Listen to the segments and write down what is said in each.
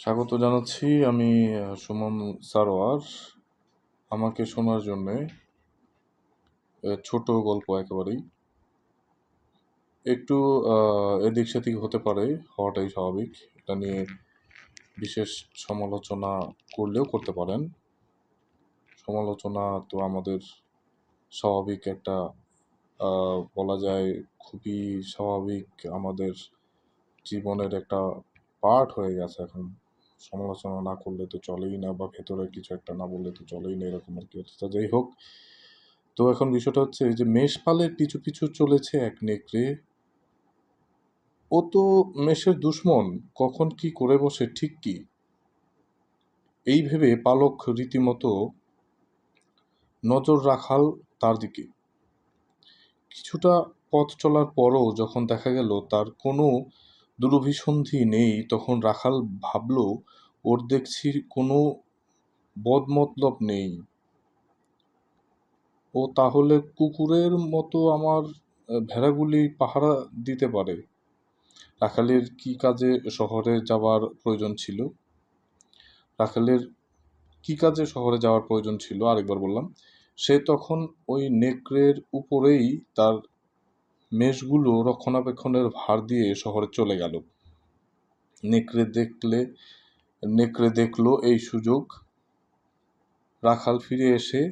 স্বাগত জানাচ্ছি আমি সুমন সারোয়ার। আমাকে শোনার জন্যে ছোট গল্প একেবারেই। একটু এদিক সেদিক হতে পারে, হওয়াটাই স্বাভাবিক। এটা নিয়ে বিশেষ সমালোচনা করলেও করতে পারেন। সমালোচনা তো আমাদের স্বাভাবিক একটা বলা যায় খুবই স্বাভাবিক আমাদের জীবনের একটা পার্ট হয়ে গেছে এখন। সমালোচনা না করলে তো চলেই না বা ভেতরে কিছু একটা না বললে তো চলেই না, এরকম আর কি তা যাই হোক, তো এখন বিষয়টা হচ্ছে যে মেষপালের পিছু পিছু চলেছে এক নেকড়ে। ও তো মেষের দুশ্মন, কখন কি করে বসে, ঠিক কি? এই ভেবে পালক রীতিমতো নজর রাখাল তার দিকে। কিছুটা পথ চলার পরও যখন দেখা গেল, তার কোনো দুরভিসন্ধি নেই, তখন রাখাল ভাবল, ওর দেখছি কোনো বদমতলব নেই। ও তাহলে কুকুরের মতো আমার ভেড়াগুলি পাহারা দিতে পারে। রাখালের কি কাজে শহরে যাওয়ার প্রয়োজন ছিল? রাখালের কি কাজে শহরে যাওয়ার প্রয়োজন ছিল? আরেকবার বললাম। সে তখন ওই নেকড়ের উপরেই তার মেষগুলো রক্ষণাবেক্ষণের ভার দিয়ে শহরে চলে গেল। নেকড়ে দেখলে, নেকড়ে দেখল এই সুযোগ। রাখাল ফিরে এসে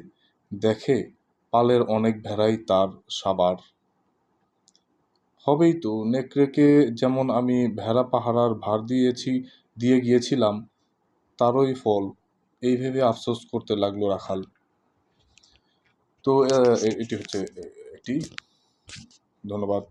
দেখে পালের অনেক ভেড়াই তার সাবার। হবেই তো, নেকড়েকে যেমন আমি ভেড়া পাহারার ভার দিয়েছি, দিয়ে গিয়েছিলাম, তারই ফল। এই ভেবে আফসোস করতে লাগল রাখাল। তো এটি হচ্ছে একটি ধন্যবাদ।